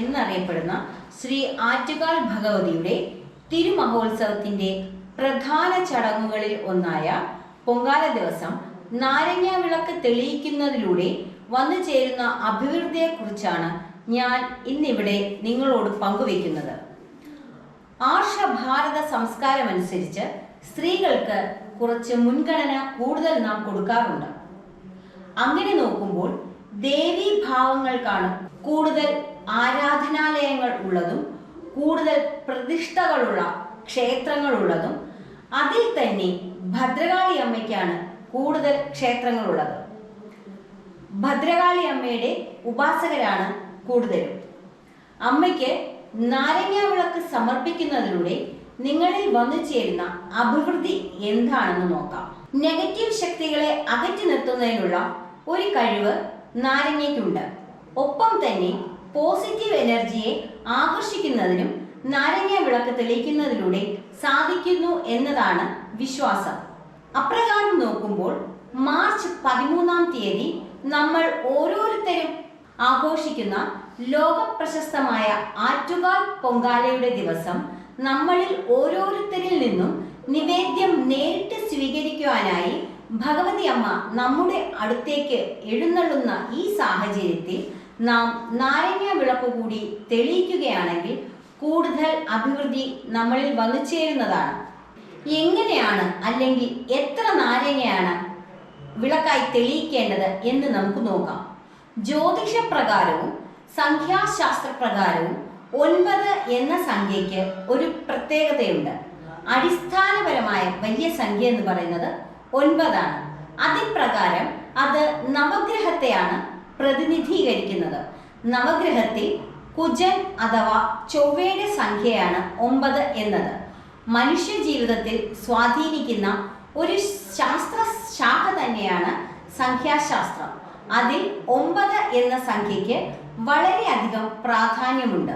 എന്നറിയപ്പെടുന്ന ശ്രീ ആറ്റുകാൽ ഭഗവതിയുടെ തിരുമഹോത്സവത്തിന്റെ പ്രധാന ചടങ്ങുകളിൽ ഒന്നായ പൊങ്കാല ദിവസം നാരങ്ങ വിളക്ക് തെളിയിക്കുന്നതിലൂടെ വന്നു ചേരുന്ന അഭിവൃദ്ധിയെക്കുറിച്ചാണ് ഞാൻ ഇന്നിവിടെ നിങ്ങളോട് പങ്കുവയ്ക്കുന്നത്. ആർഷഭാരത സംസ്കാരമനുസരിച്ച് സ്ത്രീകൾക്ക് കുറച്ച് മുൻഗണന കൂടുതൽ നാം കൊടുക്കാറുണ്ട്. അങ്ങനെ നോക്കുമ്പോൾ ദേവീ ഭാവങ്ങൾക്കാണ് കൂടുതൽ ആരാധനാലയങ്ങൾ ഉള്ളതും കൂടുതൽ പ്രതിഷ്ഠകളുള്ള ക്ഷേത്രങ്ങളുള്ളതും അതിൽ തന്നെ ഭദ്രകാളി അമ്മയ്ക്കാണ് കൂടുതൽ ക്ഷേത്രങ്ങളുള്ളത്. ഭദ്രകാളി അമ്മയുടെ ഉപാസകരാണ് കൂടുതലും. അമ്മയ്ക്ക് നാരങ്ങ വിളക്ക് സമർപ്പിക്കുന്നതിലൂടെ നിങ്ങളിൽ വന്നു ചേരുന്ന അഭിവൃദ്ധി എന്താണെന്ന് നോക്കാം. നെഗറ്റീവ് ശക്തികളെ അകറ്റി നിർത്തുന്നതിനുള്ള ഒരു കഴിവ് നാരങ്ങയ്ക്കുണ്ട്. ഒപ്പം തന്നെ പോസിറ്റീവ് എനർജിയെ ആകർഷിക്കുന്നതിനും നാരങ്ങ വിളക്ക് തെളിയിക്കുന്നതിലൂടെ സാധിക്കുന്നു എന്നതാണ് വിശ്വാസം. അപ്രകാരം നോക്കുമ്പോൾ മാർച്ച് പതിമൂന്നാം തീയതി നമ്മൾ ഓരോരുത്തരും ആഘോഷിക്കുന്ന ലോക പ്രശസ്തമായ ആറ്റുകാൽ പൊങ്കാലയുടെ ദിവസം നമ്മളിൽ ഓരോരുത്തരിൽ നിന്നും നിവേദ്യം നേരിട്ട് സ്വീകരിക്കുവാനായി ഭഗവതി അമ്മ നമ്മുടെ അടുത്തേക്ക് എഴുന്നള്ളുന്ന ഈ സാഹചര്യത്തിൽ നാം നാരങ്ങ വിളക്ക് കൂടി തെളിയിക്കുകയാണെങ്കിൽ കൂടുതൽ അഭിവൃദ്ധി നമ്മളിൽ വന്നു ചേരുന്നതാണ്. എങ്ങനെയാണ് അല്ലെങ്കിൽ എത്ര നാരങ്ങയാണ് വിളക്കായി തെളിയിക്കേണ്ടത് എന്ന് നമുക്ക് നോക്കാം. ജ്യോതിഷപ്രകാരവും സംഖ്യാശാസ്ത്രപ്രകാരവും ഒൻപത് എന്ന സംഖ്യയ്ക്ക് ഒരു പ്രത്യേകതയുണ്ട്. അടിസ്ഥാനപരമായ വലിയ സംഖ്യ എന്ന് പറയുന്നത് ഒൻപതാണ്. അതിപ്രകാരം അത് നവഗ്രഹത്തെയാണ് പ്രതിനിധീകരിക്കുന്നത്. നവഗ്രഹത്തിൽ കുജൻ അഥവാ ചൊവ്വയുടെ സംഖ്യയാണ് ഒമ്പത് എന്നത്. മനുഷ്യ ജീവിതത്തിൽ സ്വാധീനിക്കുന്ന ഒരു ശാസ്ത്ര ശാഖ തന്നെയാണ് സംഖ്യാശാസ്ത്രം. അതിൽ ഒമ്പത് എന്ന സംഖ്യയ്ക്ക് വളരെയധികം പ്രാധാന്യമുണ്ട്.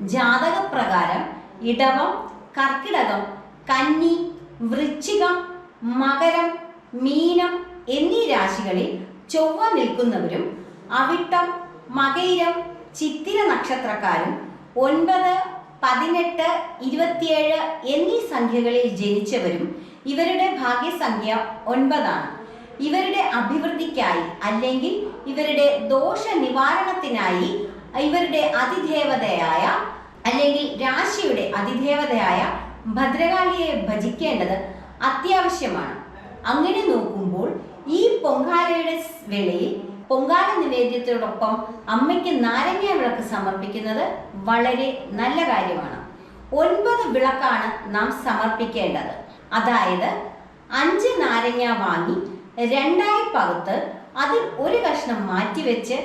ജാതകപ്രകാരം ഇടവം കർക്കിടകം കന്നി വൃശ്ചികം മകരം മീനം എന്നീ രാശികളിൽ ചൊവ്വ നിൽക്കുന്നവരും അവിട്ടം മകയിരം ചിത്തിര നക്ഷത്രക്കാരും ഒൻപത് പതിനെട്ട് ഇരുപത്തിയേഴ് എന്നീ സംഖ്യകളിൽ ജനിച്ചവരും ഇവരുടെ ഭാഗ്യസംഖ്യ ഒൻപതാണ്. ഇവരുടെ അഭിവൃദ്ധിക്കായി അല്ലെങ്കിൽ ഇവരുടെ ദോഷ നിവാരണത്തിനായി ഇവരുടെ അതിദേവതയായ അല്ലെങ്കിൽ രാശിയുടെ അതിദേവതയായ ഭദ്രകാളിയെ ഭജിക്കേണ്ടത് അത്യാവശ്യമാണ്. അങ്ങനെ നോക്കുമ്പോൾ ഈ പൊങ്കാലയുടെ വേളയിൽ പൊങ്കാല നിവേദ്യത്തോടൊപ്പം അമ്മയ്ക്ക് നാരങ്ങ വിളക്ക് സമർപ്പിക്കുന്നത് വളരെ നല്ല കാര്യമാണ്. ഒൻപത് വിളക്കാണ് നാം സമർപ്പിക്കേണ്ടത്. അതായത് അഞ്ച് നാരങ്ങ വാങ്ങി രണ്ടായി പകുത്ത് അതിൽ ഒരു കഷ്ണം മാറ്റിവെച്ച്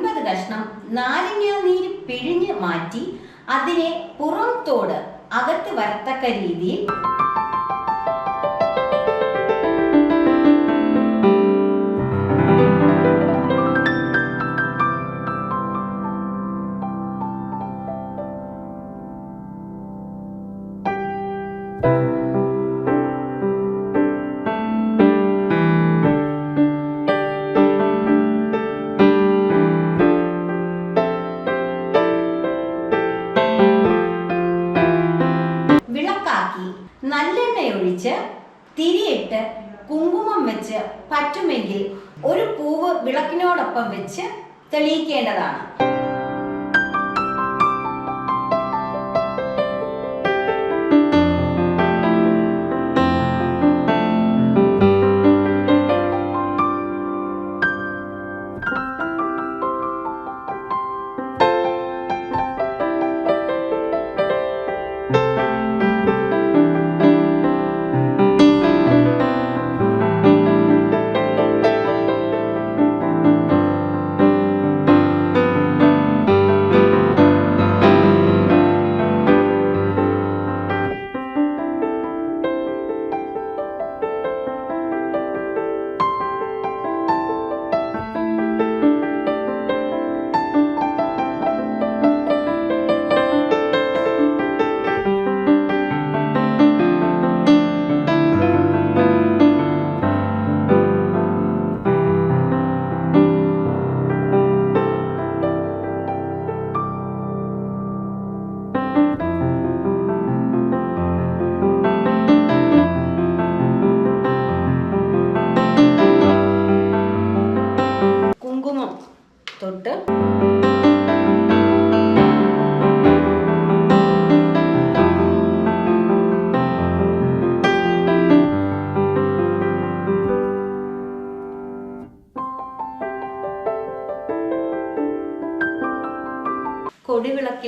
ഒൻപത് കഷ്ണം നാരങ്ങ നീര് പിഴിഞ്ഞ് മാറ്റി അതിനെ പുറം തോട് അകത്ത് വരത്തക്ക രീതിയിൽ നല്ലെണ്ണയൊഴിച്ച് തിരിയിട്ട് കുങ്കുമം വെച്ച് പറ്റുമെങ്കിൽ ഒരു പൂവ് വിളക്കിനോടൊപ്പം വെച്ച് തെളിയിക്കേണ്ടതാണ്.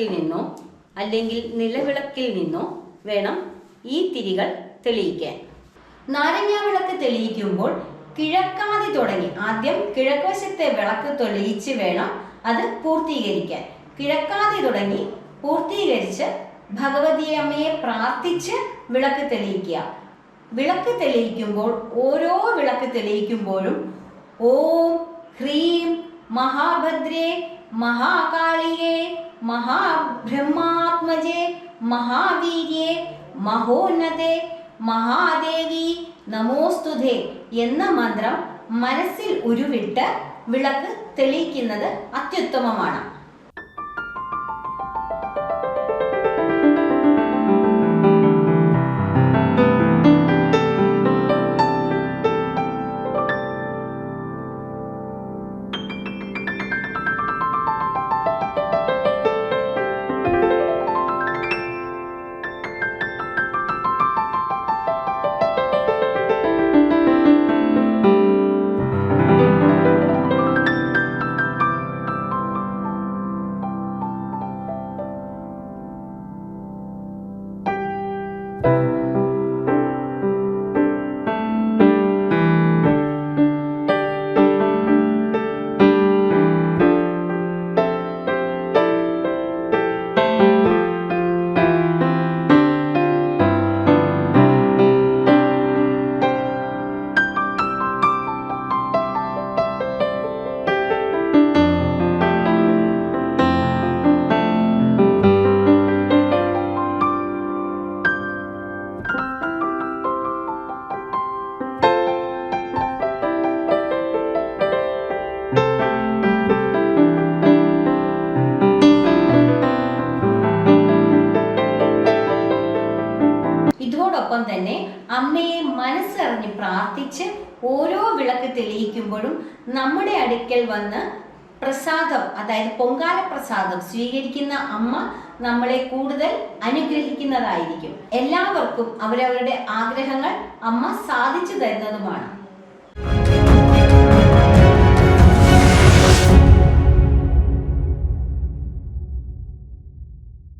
നിന്നോ അല്ലെങ്കിൽ നിലവിളക്കിൽ നിന്നോ വേണം ഈ തിരികൾ തെളിയിക്കാൻ. നാരങ്ങാ വിളക്ക് തെളിയിക്കുമ്പോൾ കിഴക്കാതി തുടങ്ങി. ആദ്യം കിഴക്കുവശത്തെ വിളക്ക് തെളിയിച്ച് വേണം അത് പൂർത്തീകരിക്കാൻ. കിഴക്കാതി തുടങ്ങി പൂർത്തീകരിച്ച് ഭഗവതി അമ്മയെ പ്രാർത്ഥിച്ച് വിളക്ക് തെളിയിക്കുക. വിളക്ക് തെളിയിക്കുമ്പോൾ ഓരോ വിളക്ക് തെളിയിക്കുമ്പോഴും ഓം ഹ്രീം മഹാഭദ്രേ മഹാകാളിയേ മഹാബ്രഹ്മാത്മജേ മഹാവീര്യേ മഹോന്നതെ മഹാദേവി നമോസ്തുതേ എന്ന മന്ത്രം മനസ്സിൽ ഉരുവിട്ട് വിളക്ക് തെളിയിക്കുന്നത് അത്യുത്തമമാണ്. അമ്മയെ മനസ്സറിഞ്ഞ് പ്രാർത്ഥിച്ച് ഓരോ വിളക്ക് തെളിയിക്കുമ്പോഴും നമ്മുടെ അടുക്കൽ വന്ന് പ്രസാദം അതായത് പൊങ്കാല പ്രസാദം സ്വീകരിക്കുന്ന അമ്മ നമ്മളെ കൂടുതൽ അനുഗ്രഹിക്കുന്നതായിരിക്കും. എല്ലാവർക്കും അവരവരുടെ ആഗ്രഹങ്ങൾ അമ്മ സാധിച്ചു തരുന്നതുമാണ്.